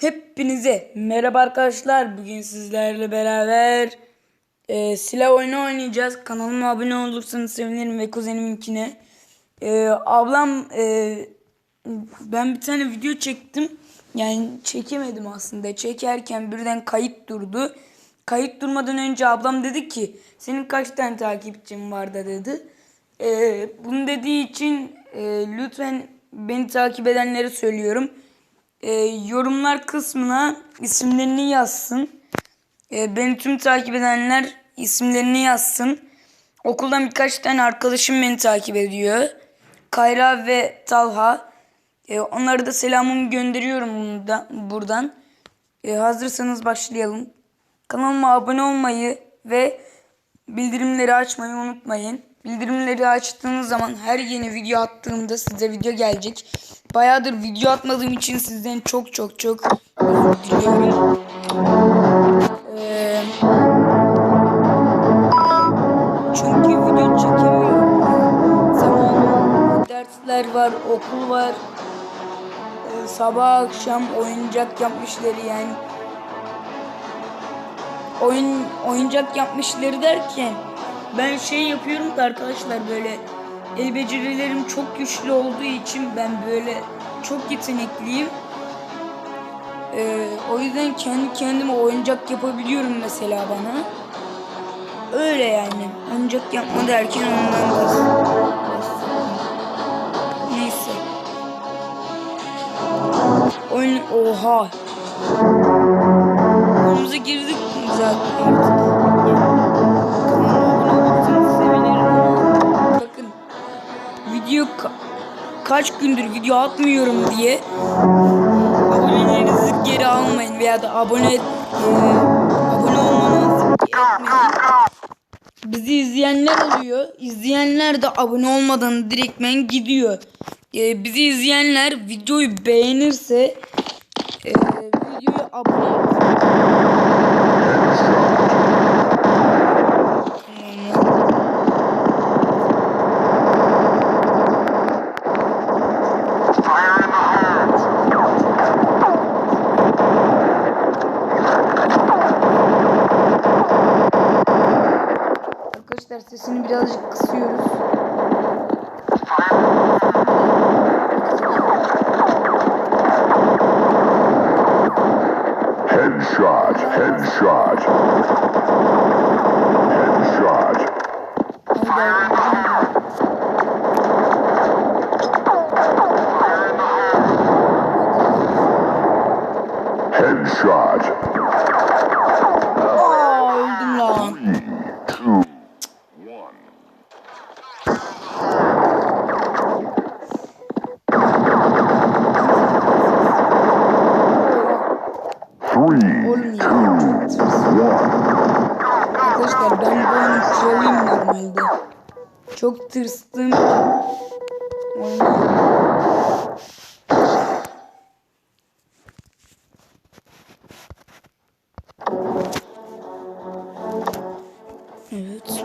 Hepinize merhaba arkadaşlar. Bugün sizlerle beraber e, silah oyunu oynayacağız. Kanalıma abone olursanız sevinirim ve kuzeniminkine. E, ablam e, ben bir tane video çektim. Yani çekemedim aslında. Çekerken birden kayıt durdu. Kayıt durmadan önce ablam dedi ki senin kaç tane takipçin var da dedi. E, bunu dediği için e, lütfen beni takip edenleri söylüyorum e, yorumlar kısmına isimlerini yazsın. E, beni tüm takip edenler isimlerini yazsın. Okuldan birkaç tane arkadaşım beni takip ediyor. Kayra ve Talha. E, onlara da selamımı gönderiyorum buradan. E, hazırsanız başlayalım. Kanalıma abone olmayı ve bildirimleri açmayı unutmayın. Bildirimleri açtığınız zaman her yeni video attığımda size video gelecek. Bayağıdır video atmadığım için sizden çok çok çok özür diliyorum. Ee, çünkü video çekemiyorum. Zamanım dersler var, okul var. Ee, sabah akşam oyuncak yapmışları yani. Oyun oyuncak yapmışları derken ben şey yapıyorum da arkadaşlar böyle el becerilerim çok güçlü olduğu için ben böyle çok yetenekliyim. Ee, o yüzden kendi kendime oyuncak yapabiliyorum mesela bana. Öyle yani. Oyuncak yapma derken ondan bahsediyorum. Neyse. Oyun oha. Oyunumuza girdik zaten? Video ka- kaç gündür video atmıyorum diye abonelerinizi geri almayın veya da abone e, abone olmanızı etmeyin. Bizi izleyenler oluyor. İzleyenler de abone olmadan direktmen gidiyor. E, bizi izleyenler videoyu beğenirse e, videoyu abone Arkadaşlar sesini birazcık kısıyoruz. Headshot, headshot. Headshot. Headshot. Aa, öldüm lan. Two. One. Three, Oğlum two, ya. one. Arkadaşlar ben bu oyunu trolleyim normalde. Çok tırstım. Evet.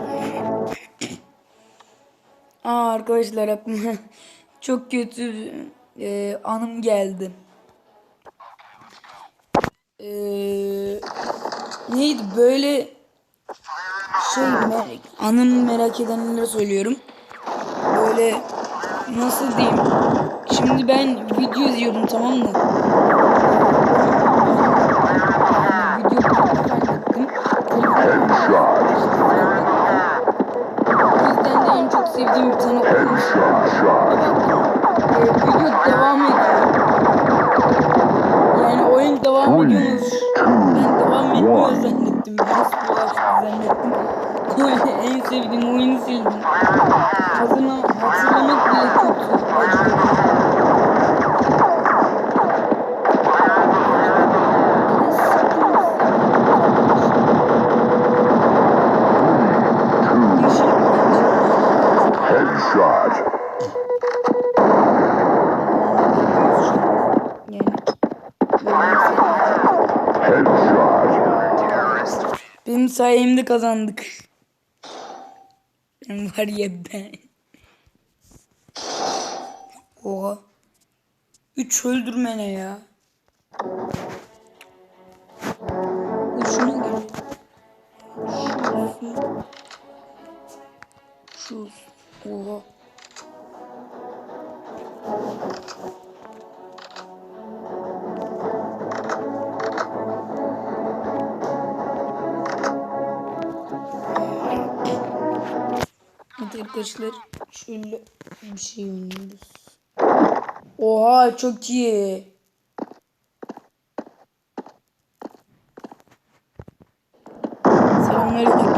Aa arkadaşlar aklıma çok kötü e, anım geldi. E, neydi böyle şey merak, anım merak edenlere söylüyorum. Böyle nasıl diyeyim? Şimdi ben video izliyordum tamam mı? Sevdiğim bir tane oyun. Ee, video devam ediyor. Zannettim. Biraz bulaştı zannettim. Oyunu en sevdiğim oyunu sildim. Hatırla, hatırlamak bile kötü. Headshot. Yani Headshot. Benim sayemde kazandık. Var ya ben. Oha. Üç öldürmene ya. Şuna gel. Şu. Şu. Oha. Arkadaşlar şöyle bir şey oynuyoruz. Oha çok iyi. Selamünaleyküm.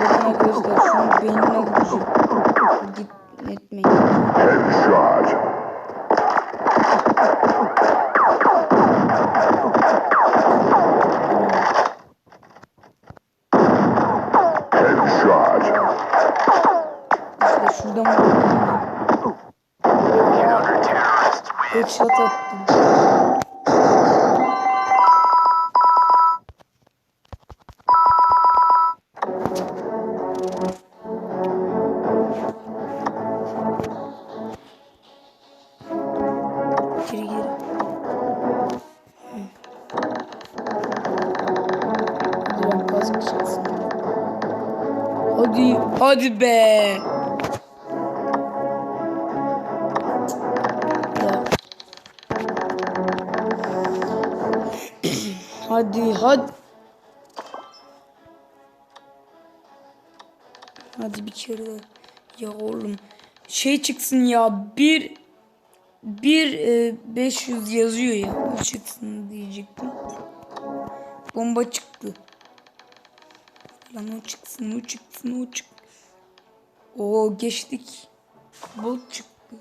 Bakın arkadaşlar şunun beynine vuracağım. Git etmeyin. Headshot attım. Geri geri. Hadi hadi be. Hadi, hadi. Hadi bir kere daha. Ya oğlum. Şey çıksın ya. Bir bir e, 500 yazıyor ya. O çıksın diyecektim. Bomba çıktı. Lan o çıksın, o çıksın, o çık. Oo geçtik. Bot çıktı.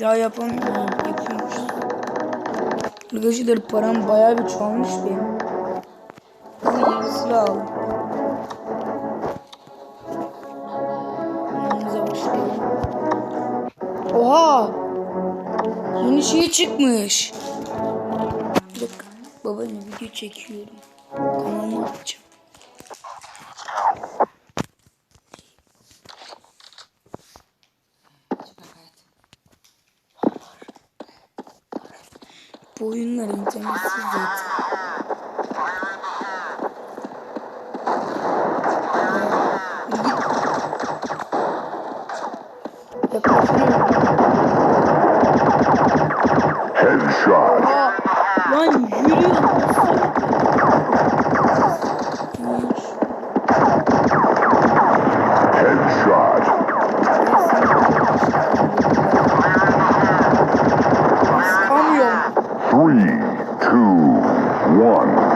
Daha yapamıyorum. Yapıyormuşuz. Arkadaşlar param bayağı bir çoğalmış benim. Hızlı yarısını aldım. Başlayalım. Oha! Yeni şey çıkmış. Bir dakika. Video çekiyorum. Kanalıma atacağım. Bu oyunlar internetsiz zaten. Headshot. Lan yürüyor. one.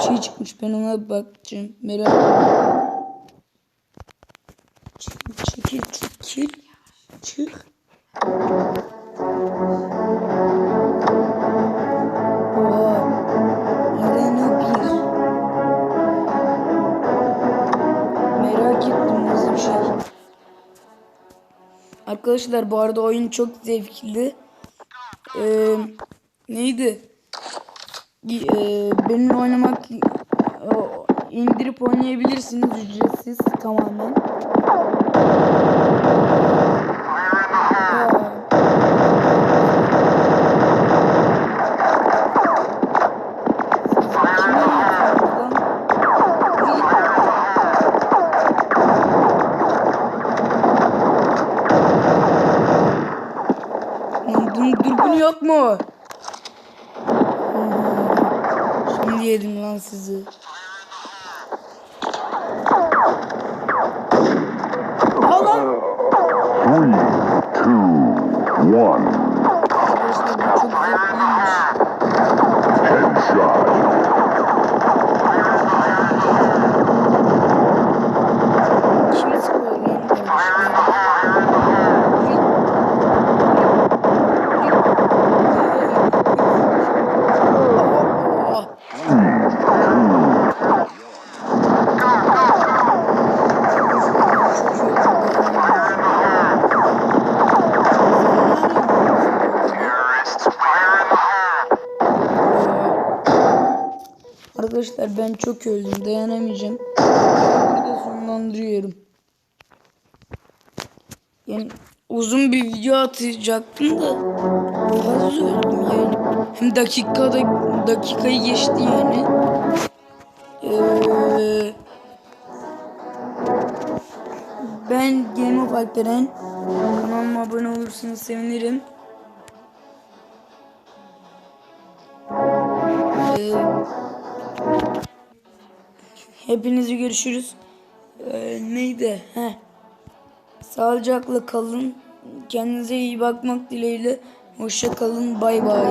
Bir şey çıkmış. Ben ona bakacağım. Merak etme. Çekil çekil. Çık. Oha. Arena 1. Merak ettim nasıl bir şey. Arkadaşlar bu arada oyun çok zevkli. Ee, neydi? Ee, benimle oynamak indirip oynayabilirsiniz ücretsiz tamamen. One. Arkadaşlar ben çok öldüm dayanamayacağım. Burada sonlandırıyorum. Yani uzun bir video atacaktım da fazla öldüm yani. Hem dakikada dakikayı geçti yani. Ee, ben Game of Alperen. Kanalıma abone olursanız sevinirim. Ee, hepinizi görüşürüz. Ee, neydi? Heh. Sağlıcakla kalın. Kendinize iyi bakmak dileğiyle. Hoşça kalın. Bay bay.